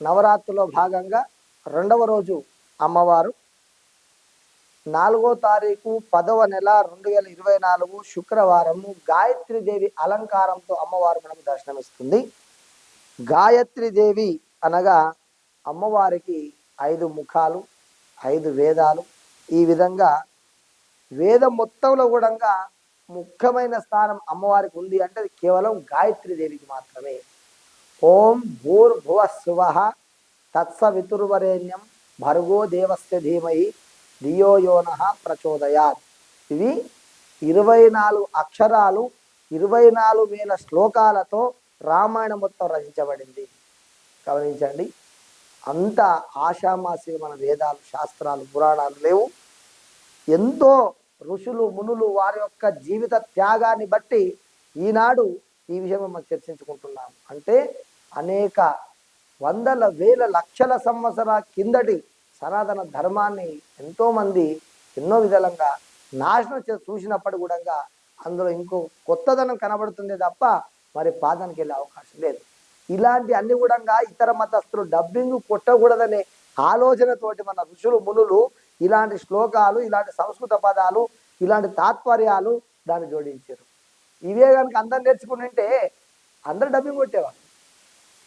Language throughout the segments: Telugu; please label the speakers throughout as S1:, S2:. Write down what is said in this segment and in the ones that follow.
S1: నవరాత్రిలో భాగంగా రెండవ రోజు అమ్మవారు. నాలుగో తారీఖు పదవ నెల రెండు వేల ఇరవై నాలుగు శుక్రవారము గాయత్రిదేవి అలంకారంతో అమ్మవారు మనకు దర్శనమిస్తుంది. దేవి అనగా అమ్మవారికి ఐదు ముఖాలు ఐదు వేదాలు. ఈ విధంగా వేదం మొత్తంలో కూడా ముఖ్యమైన స్థానం అమ్మవారికి ఉంది అంటే అది కేవలం గాయత్రిదేవికి మాత్రమే. ఓం భూర్భువ శివ తత్సవితుర్వరేణ్యం భర్గో దేవస్య ధీమహి ధియోయోన ప్రచోదయాత్. ఇవి ఇరవై నాలుగు అక్షరాలు ఇరవై నాలుగు వేల శ్లోకాలతో రామాయణం మొత్తం రచించబడింది. గమనించండి అంత ఆషామాసి మన వేదాలు శాస్త్రాలు పురాణాలు లేవు. ఎంతో ఋషులు మునులు వారి యొక్క జీవిత త్యాగాన్ని బట్టి ఈనాడు ఈ విషయం మనం చర్చించుకుంటున్నాం. అంటే అనేక వందల వేల లక్షల సంవత్సరాల కిందటి సనాతన ధర్మాన్ని ఎంతోమంది ఎన్నో విధాలుగా నాశనం చే చూసినప్పుడు కూడా అందులో ఇంకో కొత్తదనం కనబడుతుంది తప్ప మరి పాదానికి వెళ్ళే అవకాశం లేదు. ఇలాంటి అన్ని కూడా ఇతర మతస్థులు డబ్బింగ్ కొట్టకూడదనే ఆలోచనతోటి మన ఋషులు మునులు ఇలాంటి శ్లోకాలు ఇలాంటి సంస్కృత పదాలు ఇలాంటి తాత్పర్యాలు దాన్ని జోడించారు. ఇవే కనుక అందరు నేర్చుకుంటుంటే అందరు డబ్బింగ్ కొట్టేవాళ్ళు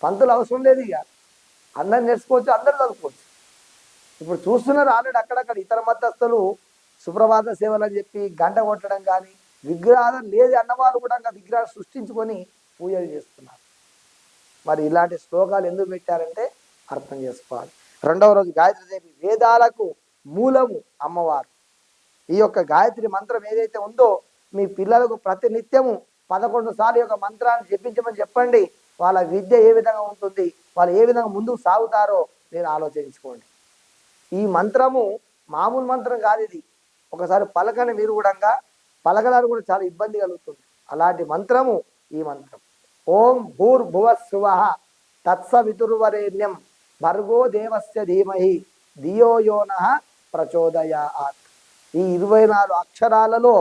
S1: పంతులు అవసరం లేదు ఇక. అందరు నేర్చుకోవచ్చు అందరు చదువుకోవచ్చు. ఇప్పుడు చూస్తున్నారు ఆల్రెడీ అక్కడక్కడ ఇతర మతస్థులు సుప్రభాత సేవలు అని చెప్పి గంట కొట్టడం కానీ విగ్రహాలు లేదు అన్నవాళ్ళు కూడా విగ్రహాలు సృష్టించుకొని పూజలు చేస్తున్నారు. మరి ఇలాంటి శ్లోకాలు ఎందుకు పెట్టారంటే అర్థం చేసుకోవాలి. రెండవ రోజు గాయత్రి దేవి వేదాలకు మూలము అమ్మవారు. ఈ యొక్క గాయత్రి మంత్రం ఏదైతే ఉందో మీ పిల్లలకు ప్రతి నిత్యము పదకొండు సార్లు యొక్క మంత్రాన్ని చెప్పించమని చెప్పండి. వాళ్ళ విద్య ఏ విధంగా ఉంటుంది వాళ్ళు ఏ విధంగా ముందుకు సాగుతారో మీరు ఆలోచించుకోండి. ఈ మంత్రము మామూలు మంత్రం కాదు ఇది. ఒకసారి పలకని మీరు కూడా పలకడానికి కూడా చాలా ఇబ్బంది కలుగుతుంది. అలాంటి మంత్రము ఈ మంత్రం. ఓం భూర్భువ శివ తత్సవితుర్వరేణ్యం భర్గో దేవస్య ధీమహి ధియోయోన ప్రచోదయాత్. ఈ ఇరవై నాలుగు అక్షరాలలో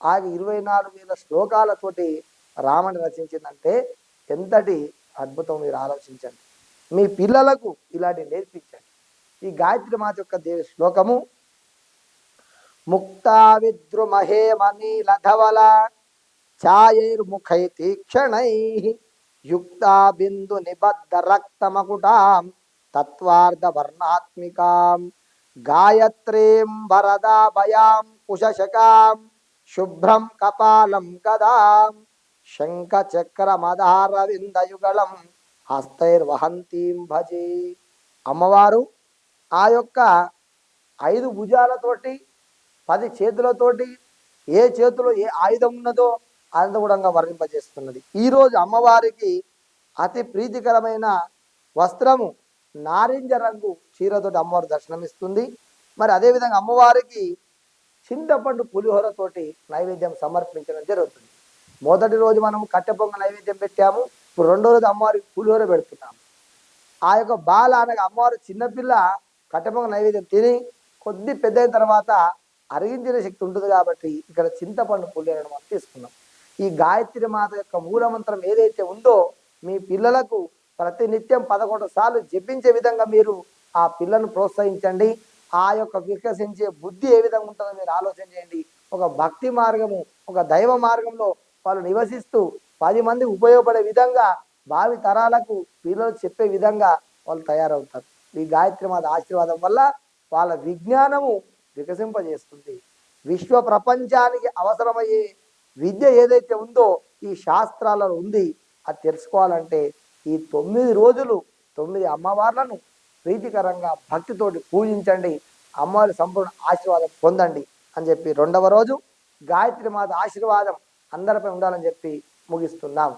S1: ఆ ఇరవై నాలుగు వేల శ్లోకాలతోటి రామని రచించిందంటే ఎంతటి అద్భుతం మీరు ఆలోచించండి. మీ పిల్లలకు ఇలాంటి నేర్పించండి. ఈ గాయత్రి మాత యొక్క దేవి శ్లోకము ముక్తా విద్రుమహే లధవల ఛాయైర్ముఖై తీక్షణై యుక్తా బిందు నిబద్ధ రక్తమకుటాం తత్వార్థ వర్ణాత్మికాం గాయత్రీం వరదాభయాం కుశశకాం శుభ్రం కపాలం గదాం శంఖచక్రమధారవిందయుగళం హస్తైర్వహంతీం భజే. అమ్మవారు ఆ యొక్క ఐదు భుజాలతోటి పది చేతులతోటి ఏ చేతిలో ఏ ఆయుధం ఉన్నదో అంత వర్ణింపజేస్తున్నది. ఈరోజు అమ్మవారికి అతి ప్రీతికరమైన వస్త్రము నారింజ రంగు చీరతోటి అమ్మవారు దర్శనమిస్తుంది. మరి అదేవిధంగా అమ్మవారికి చింతపండు పులిహోరతోటి నైవేద్యం సమర్పించడం జరుగుతుంది. మొదటి రోజు మనం కట్టె పొంగ నైవేద్యం పెట్టాము. ఇప్పుడు రెండో రోజు అమ్మవారికి పులిహోర పెడుతున్నాము. ఆ యొక్క బాల అనగా అమ్మవారు చిన్నపిల్ల కట్టె పొంగ నైవేద్యం తిని కొద్ది పెద్ద అయిన తర్వాత అరిగించిన శక్తి ఉంటుంది కాబట్టి ఇక్కడ చింతపండు పులిహోరను మనం తీసుకున్నాం. ఈ గాయత్రి మాత యొక్క మూలమంత్రం ఏదైతే ఉందో మీ పిల్లలకు ప్రతి నిత్యం పదకొండు సార్లు జపించే విధంగా మీరు ఆ పిల్లను ప్రోత్సహించండి. ఆ యొక్క వికసించే బుద్ధి ఏ విధంగా ఉంటుందో మీరు ఆలోచన చేయండి. ఒక భక్తి మార్గము ఒక దైవ మార్గంలో వాళ్ళు నివసిస్తూ పది మంది ఉపయోగపడే విధంగా భావి తరాలకు పిల్లలు చెప్పే విధంగా వాళ్ళు తయారవుతారు. ఈ గాయత్రి మాత ఆశీర్వాదం వల్ల వాళ్ళ విజ్ఞానము వికసింపజేస్తుంది. విశ్వ ప్రపంచానికి అవసరమయ్యే విద్య ఏదైతే ఉందో ఈ శాస్త్రాలలో ఉంది. అది తెలుసుకోవాలంటే ఈ తొమ్మిది రోజులు తొమ్మిది అమ్మవార్లను ప్రీతికరంగా భక్తితోటి పూజించండి. అమ్మవారి సంపూర్ణ ఆశీర్వాదం పొందండి అని చెప్పి రెండవ రోజు గాయత్రి మాత ఆశీర్వాదం అందరిపై ఉండాలని చెప్పి ముగిస్తున్నాం.